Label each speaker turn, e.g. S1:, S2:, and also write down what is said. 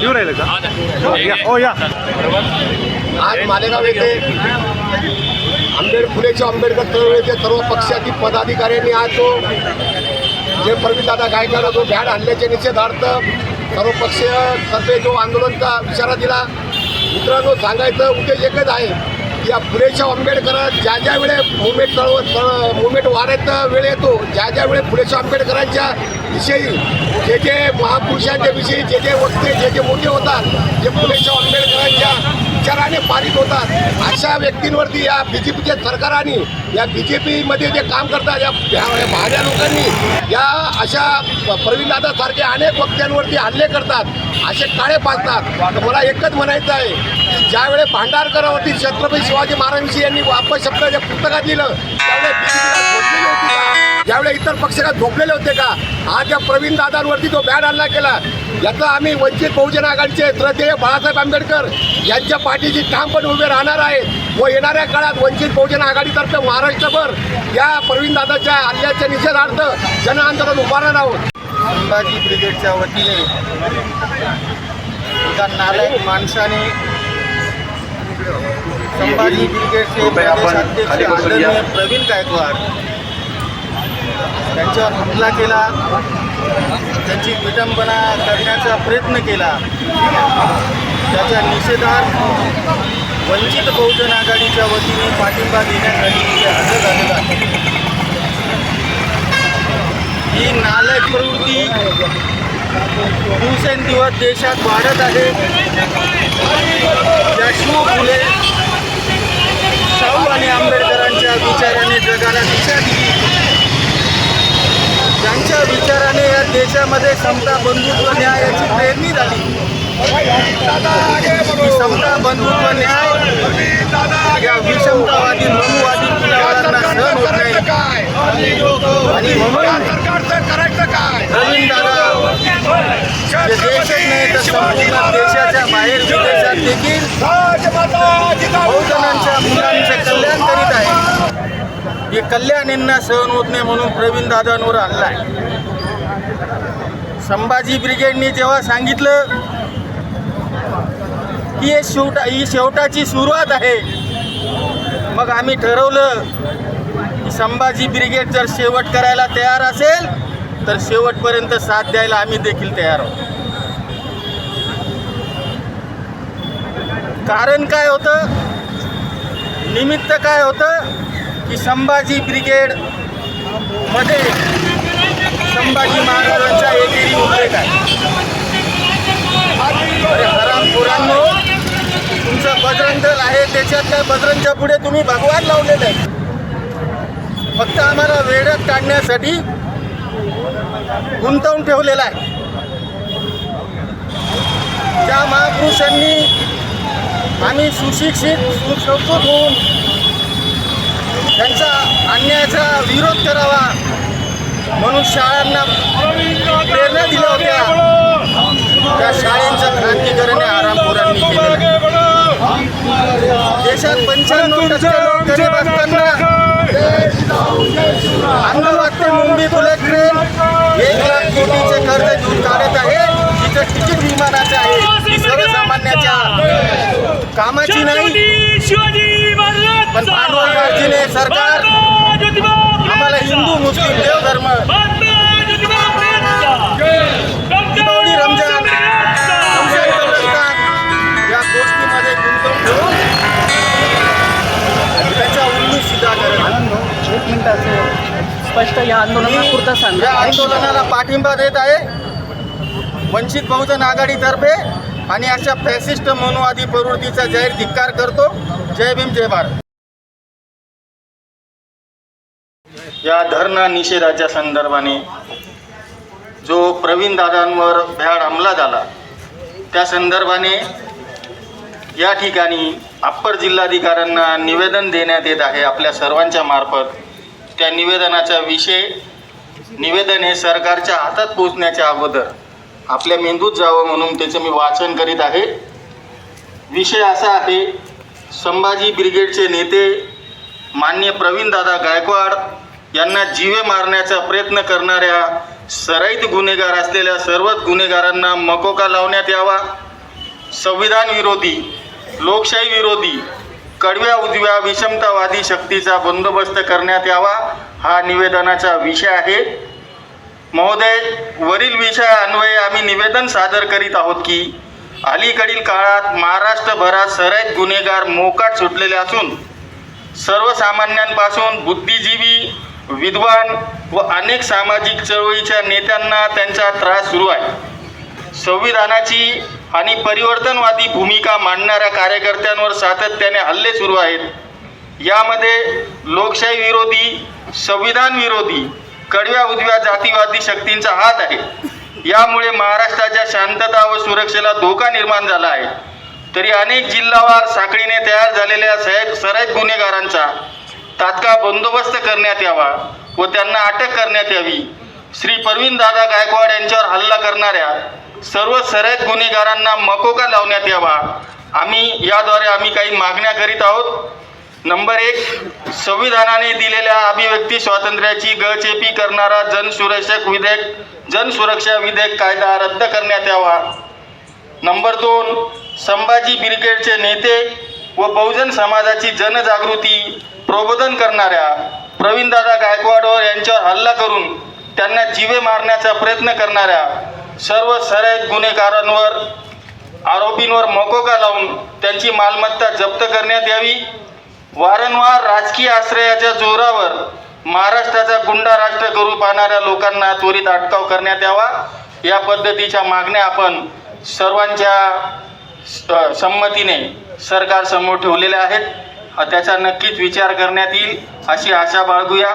S1: येऊ राहिलं का या हो या
S2: आज मालेगाव येथे आंबेड फुलेच्या आंबेडकर चळवळीचे सर्व पक्षातील पदाधिकाऱ्यांनी आज जो जे प्रवीणदादा गायकवाड जो भ्याड आणल्याच्या निषेधार्थ सर्व पक्षीय तर्फे जो आंदोलनचा इशारा दिला. मित्रांनो सांगायचं उद्देश एकच आहे. या फुलेच्या आंबेडकर ज्या ज्या वेळे मुवमेंट चळवळ चळ मुवमेंट वाढायचा वेळ येतो ज्या ज्या वेळे फुलेच्या आंबेडकरांच्या विषयी जे जे महापुरुषांच्या विषयी जे जे वक्ते जे जे मोठे होतात जे फुलेच्या आंबेडकरांच्या विचाराने पारित होतात. अशा व्यक्तींवरती या बी जे पीच्या सरकाराने या बी जे पीमध्ये जे काम करतात या भ्या- भाड्या लोकांनी या अशा प्रवीणदादासारख्या अनेक वक्त्यांवरती हल्ले करतात असे काळे पाचतात तर मला एकच म्हणायचं आहे ज्यावेळेस भांडारकरावरती छत्रपती शिवाजी महाराजांशी यांनी वापस शब्द ज्या पुस्तकात लिहिलं त्यावेळेस ज्यावेळे इतर पक्षाला झोपलेले होते का? आज या प्रवीण दादांवरती जो बॅड हल्ला केला. याचा आम्ही वंचित बहुजन आघाडीचे श्रद्धेय बाळासाहेब आंबेडकर यांच्या पाठीशी ठामपणे उभे राहणार आहे व येणाऱ्या काळात वंचित बहुजन आघाडीतर्फे महाराष्ट्रभर या प्रवीण दादाच्या हल्ल्याच्या निषेधार्थ जन आंदोलन उभारणार आहोत.
S3: संभाजी ब्रिगेडच्या वतीने एका नालायक माणसाने संभाजी ब्रिगेडचे प्रवीण गायकवाड त्यांच्यावर हमला केला. त्यांची विटंबना करण्याचा प्रयत्न केला. त्याच्या निषेधार्थ वंचित बहुजन आघाडीच्या वतीने पाठिंबा देण्यासाठी इथे अर्ज झालेला आहे. ही नालक प्रवृत्ती दिवसेंदिवस देशात वाढत आहे. ज्या फुले शाहू आणि आंबेडकरांच्या विचाराने जगाला दिशा दिली. ज्यांच्या विचाराने या देशामध्ये समता बंधुत्व न्याय याची प्रेरणी झाली. समता बंधुत्व न्याय या विषमतावादी मनुवादी सहन होत नाही. आणि म्हणून प्रवीण दादा जे देशच नाही तर संपूर्ण देशाच्या बाहेर विदेशात देखील बहुजनांच्या मुलांचे कल्याण करीत आहे हे कल्याणींना सहन होत नाही म्हणून प्रवीण दादांवर हल्ला आहे संभाजी ब्रिगेडने जेव्हा सांगितलं की हे शेवटा ही शेवटाची सुरुवात आहे मग आम्ही ठरवलं की संभाजी ब्रिगेड जर शेवट करायला तयार असेल तर शेवटपर्यंत साथ द्यायला आम्ही देखील तयार आहोत. कारण काय होतं? निमित्त काय होतं? की संभाजी ब्रिगेडमध्ये संभाजी महाराजांचा एकेरी उल्लेख आहे. अरे हरामखोरांनो तुमचं बजरंग दल आहे त्याच्यातल्या बजरंगच्या पुढे तुम्ही भगवान लावलेले आहे. फक्त आम्हाला वेळात काढण्यासाठी गुंतवून ठेवलेला आहे. त्या महापुरुषांनी आम्ही सुशिक्षित सुसंस्कृत होऊन त्यांचा अन्यायाचा विरोध करावा म्हणून शाळांना प्रेरणा दिल्या होत्या. त्या शाळेचं क्रांतीकरण आरामपुरांनी आहे. देशात पंच्याण्णव टक्के असताना अहमदाबाद मुंबई बुलेट ट्रेन एक लाख कोटीचे कर्ज घेऊन काढत आहे. तिचं तिकीट विमानाचं आहे. सर्वसामान्याच्या कामाची नाही. पण भांडवल गार्जीने सरकार आम्हाला हिंदू मुस्लिम देवधर्म दिवाळी रमजान रमजान या गोष्टीमध्ये गुंतवून ठेवून त्याचा उल्लू करत.
S4: एक मिनिटाचं स्पष्ट या आंदोलनापुरता
S3: या
S4: सांगा
S3: आंदोलनाला पाठिंबा देत आहे. वंचित बहुजन आघाडीतर्फे आणि अशा फॅसिस्ट मनुवादी प्रवृत्तीचा जाहीर धिक्कार करतो. जय भीम जय भारत. या धरणा निषेधाच्या संदर्भाने जो प्रवीण दादांवर भ्याड हमला झाला त्या संदर्भाने या ठिकाणी अप्पर जिल्हाधिकाऱ्यांना निवेदन देण्यात येत आहे आपल्या सर्वांच्या मार्फत. त्या निवेदनाचा विषय निवेदन हे सरकारच्या हातात पोचण्याच्या अगोदर आपल्या मेंदूत जावं म्हणून त्याचं मी वाचन करीत आहे. विषय असा आहे संभाजी ब्रिगेडचे नेते मान्य प्रवीणदादा गायकवाड यांना जीवे मारण्याचा प्रयत्न करणाऱ्या सराईत गुन्हेगार असलेल्या सर्वच गुन्हेगारांना मकोका लावण्यात यावा. संविधान विरोधी लोकशाही विरोधी कडव्या उजव्या विषमतावादी शक्तीचा बंदोबस्त करण्यात यावा हा निवेदनाचा विषय आहे. महोदय वरील विषयान्वये आम्ही निवेदन सादर करीत आहोत की अलीकडील काळात महाराष्ट्रभरात सराईत गुन्हेगार मोकाट सुटलेले असून सर्वसामान्यांपासून बुद्धिजीवी विद्वान व अनेक सामाजिक चळवळीच्या नेत्यांना त्यांचा त्रास सुरू आहे. संविधानाची आणि परिवर्तनवादी भूमिका मांडणाऱ्या कार्यकर्त्यांवर सातत्याने हल्ले सुरू आहेत. यामध्ये लोकशाही विरोधी संविधान विरोधी कडव्या उजव्या जातीवादी शक्तींचा हात आहे. यामुळे महाराष्ट्राच्या शांतता व सुरक्षेला धोका निर्माण झाला आहे. तरी अनेक जिल्हावार साखळीने तयार झालेल्या सय सराईत गुन्हेगारांचा तात्काळ बंदोबस्त करण्यात यावा व त्यांना अटक करण्यात यावी. श्री परवीन दादा गायकवाड यांच्यावर हल्ला करणाऱ्या सर्व सराईत गुन्हेगारांना मकोका लावण्यात यावा. आम्ही याद्वारे आम्ही काही मागण्या करीत आहोत. नंबर एक संविधानाने दिलेल्या अभिव्यक्ती स्वातंत्र्याची गळचेपी करणारा जनसुरक्षक विधेयक जनसुरक्षा विधेयक कायदा रद्द करण्यात यावा. नंबर दोन संभाजी ब्रिगेडचे नेते व बहुजन समाजाची जनजागृती प्रबोधन करणाऱ्या प्रवीणदादा गायकवाडवर यांच्यावर हल्ला करून त्यांना जीवे मारण्याचा प्रयत्न करणाऱ्या सर्व सराईत गुन्हेगारांवर आरोपींवर मकोका लावून त्यांची मालमत्ता जप्त करण्यात यावी. वारंवार राजकीय आश्रयाच्या जोरावर महाराष्ट्राचा गुंडा राष्ट्र करू पाहणाऱ्या लोकांना त्वरित अटकाव करण्यात यावा. या पद्धतीच्या मागण्या आपण सर्वांच्या संमतीने सरकारसमोर ठेवलेल्या आहेत. त्याचा नक्कीच विचार करण्यात येईल अशी आशा बाळगूया.